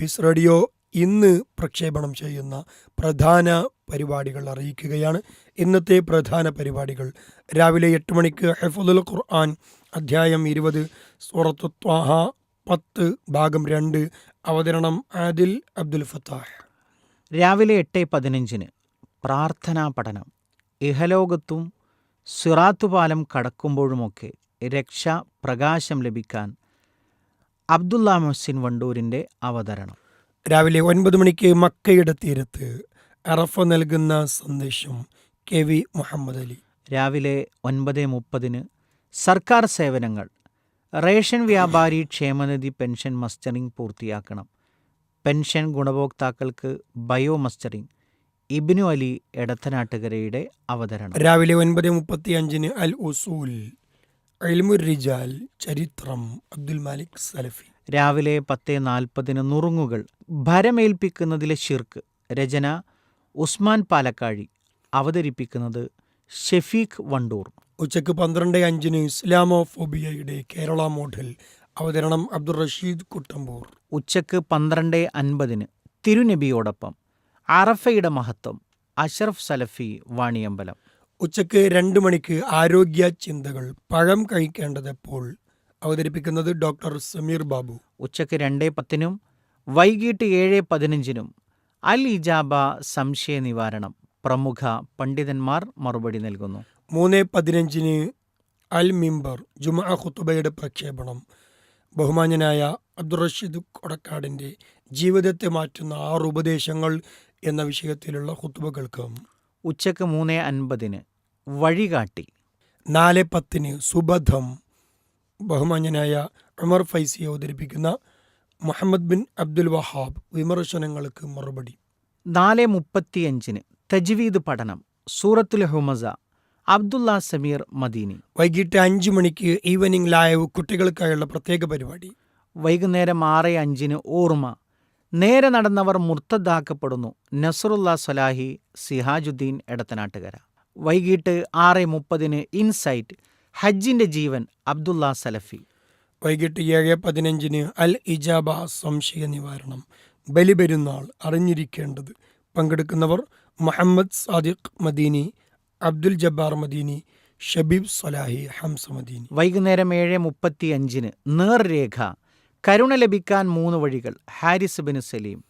Piece radio ഇന്ന് പ്രക്ഷേപണം ചെയ്യുന്ന പ്രധാന പരിപാടികൾ അറിയിക്കുകയാണ്. ഇന്നത്തെ പ്രധാന പരിപാടികൾ രാവിലെ എട്ട് മണിക്ക് ഹെഫുദുൽ ഖുർആൻ അധ്യായം ഇരുപത് സൂറത്തു ത്വാഹ പത്ത് ഭാഗം രണ്ട് അവതരണം ആദിൽ അബ്ദുൽ ഫത്താഹ്. രാവിലെ എട്ട് പതിനഞ്ചിന് പ്രാർത്ഥനാ പഠനം. ഇഹലോകത്തും സിറാത്തുപാലം കടക്കുമ്പോഴുമൊക്കെ രക്ഷ പ്രകാശം ലഭിക്കാൻ അബ്ദുല്ല മൊഹ്സിൻ വണ്ടൂരിന്റെ അവതരണം. രാവിലെ ഒൻപത് മണിക്ക് മക്കയുടെ തീരത്ത് അറഫ നൽകുന്ന സന്ദേശം കെ വി മുഹമ്മദ് അലി. രാവിലെ ഒൻപത് മുപ്പതിന് സർക്കാർ സേവനങ്ങൾ റേഷൻ വ്യാപാരി ക്ഷേമനിധി പെൻഷൻ മസ്റ്ററിംഗ് പൂർത്തിയാക്കണം പെൻഷൻ ഗുണഭോക്താക്കൾക്ക് ബയോ മസ്റ്ററിംഗ് ഇബിനു അലി എടത്തനാട്ടുകരയുടെ അവതരണം. രാവിലെ ഒൻപത് മുപ്പത്തി അഞ്ചിന് അൽ ഉസൂൽ. ചരിത്രം അബ്ദുൽ മാലിക് സലഫി. രാവിലെ പത്ത് നാൽപ്പതിന് നുറുങ്ങുകൾ ഭരമേൽപ്പിക്കുന്നതിലെ ഷിർക്ക് രചന ഉസ്മാൻ പാലക്കാഴി അവതരിപ്പിക്കുന്നത് ഷെഫീഖ് വണ്ടൂർ. ഉച്ചയ്ക്ക് പന്ത്രണ്ട് അഞ്ചിന് ഇസ്ലാമോഫോബിയയുടെ കേരള മോഡൽ അവതരണം അബ്ദുൾ റഷീദ് കുട്ടമ്പൂർ. ഉച്ചയ്ക്ക് പന്ത്രണ്ട് അൻപതിന് തിരുനബിയോടൊപ്പം അറഫയുടെ മഹത്വം അഷറഫ് സലഫി വാണിയമ്പലം. ഉച്ചയ്ക്ക് രണ്ട് മണിക്ക് ആരോഗ്യ ചിന്തകൾ പഴം കഴിക്കേണ്ടത് എപ്പോൾ അവതരിപ്പിക്കുന്നത് ഡോക്ടർ സമീർ ബാബു. ഉച്ചയ്ക്ക് രണ്ട് പത്തിനും വൈകിട്ട് ഏഴ് പതിനഞ്ചിനും അൽ ഇജാബ സംശയ നിവാരണം പ്രമുഖ പണ്ഡിതന്മാർ മറുപടി നൽകുന്നു. മൂന്ന് പതിനഞ്ചിന് അൽ മിംബർ ജുമാ ഖുത്തുബയുടെ പ്രക്ഷേപണം ബഹുമാന്യനായ അബ്ദുറഷീദ് കൊടക്കാടിന്റെ ജീവിതത്തെ മാറ്റുന്ന ആറ് ഉപദേശങ്ങൾ എന്ന വിഷയത്തിലുള്ള ഖുത്തുബകൾക്ക് ഉച്ചയ്ക്ക് മൂന്ന് അൻപതിന് വഴികാട്ടി. നാല് പത്തിന് സുബധം ബഹുമാന്യനായ ഉമർ ഫൈസി അവതരിപ്പിക്കുന്ന മുഹമ്മദ് ബിൻ അബ്ദുൽ വഹാബ് വിമർശനങ്ങൾക്ക് മറുപടി. നാല് മുപ്പത്തിയഞ്ചിന് തജ്വീദ് പഠനം സൂറത്തുൽ ഹുമസ അബ്ദുള്ള സമീർ മദീനി. വൈകിട്ട് അഞ്ച് മണിക്ക് ഈവനിംഗ് ലൈവ് കുട്ടികൾക്കായുള്ള പ്രത്യേക പരിപാടി. വൈകുന്നേരം ആറ് അഞ്ചിന് ഓർമ്മ നേരെ നടന്നവർ മുർത്തദ്ദാക്കപ്പെടുന്നു. നസറുല്ല സലാഹി സിഹാജുദ്ദീൻ എടത്തനാട്ടുകര. വൈകിട്ട് ആറ് മുപ്പതിന് ഇൻസൈറ്റ് ഹജ്ജിന്റെ ജീവൻ അബ്ദുള്ള സലഫി. വൈകിട്ട് ഏഴ് പതിനഞ്ചിന് അൽ ഇജാബ സംശയ നിവാരണം. ബലിപെരുന്നാൾ അറിഞ്ഞിരിക്കേണ്ടത്. പങ്കെടുക്കുന്നവർ മുഹമ്മദ് സാദിഖ് മദീനി അബ്ദുൽ ജബ്ബാർ മദീനി ഷബീബ് സലാഹി ഹംസ മദീനി. വൈകുന്നേരം ഏഴ് മുപ്പത്തി അഞ്ചിന് നേർരേഖ കരുണ ലഭിക്കാൻ മൂന്ന് വഴികൾ. ഹാരിസ് ബിൻ സലീം.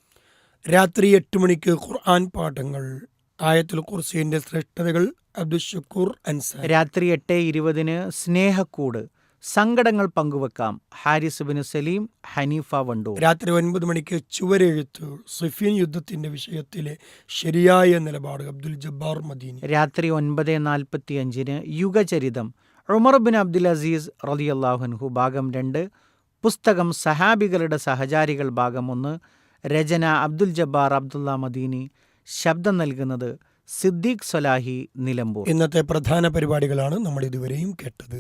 രാത്രി എട്ട് മണിക്ക് ഖുർആൻ പാഠങ്ങൾ. ആയത്തുൽ കുർസീന്റെ ശ്രേഷ്ഠതകൾ അബ്ദുൽ ഷക്കൂർ അൻസാർ രാത്രി എട്ട് ഇരുപതിന് സ്നേഹക്കൂട്. സങ്കടങ്ങൾ പങ്കുവെക്കാം. ഹാരിസ് ബിൻ സലീം ഹനീഫ വണ്ടു രാത്രി ഒൻപത് മണിക്ക് ചുവരെഴുത്ത് സിഫീൻ യുദ്ധത്തിന്റെ വിഷയത്തിലെ ശരിയായ നിലപാട് അബ്ദുൽ ജബ്ബാർ മദീനി. രാത്രി ഒൻപത് നാൽപ്പത്തി അഞ്ചിന് യുഗചരിതം. ഉമർ ബിൻ അബ്ദുൽ അസീസ് റലിയല്ലാഹുൻഹു ഭാഗം രണ്ട്. പുസ്തകം സഹാബികളുടെ സഹചാരികൾ ഭാഗം ഒന്ന് രചന അബ്ദുൽ ജബ്ബാർ അബ്ദുള്ള മദീനി ശബ്ദം നൽകുന്നത് സിദ്ദീഖ് സൊലാഹി നിലമ്പൂർ. ഇന്നത്തെ പ്രധാന പരിപാടികളാണ് നമ്മൾ ഇതുവരെയും കേട്ടത്.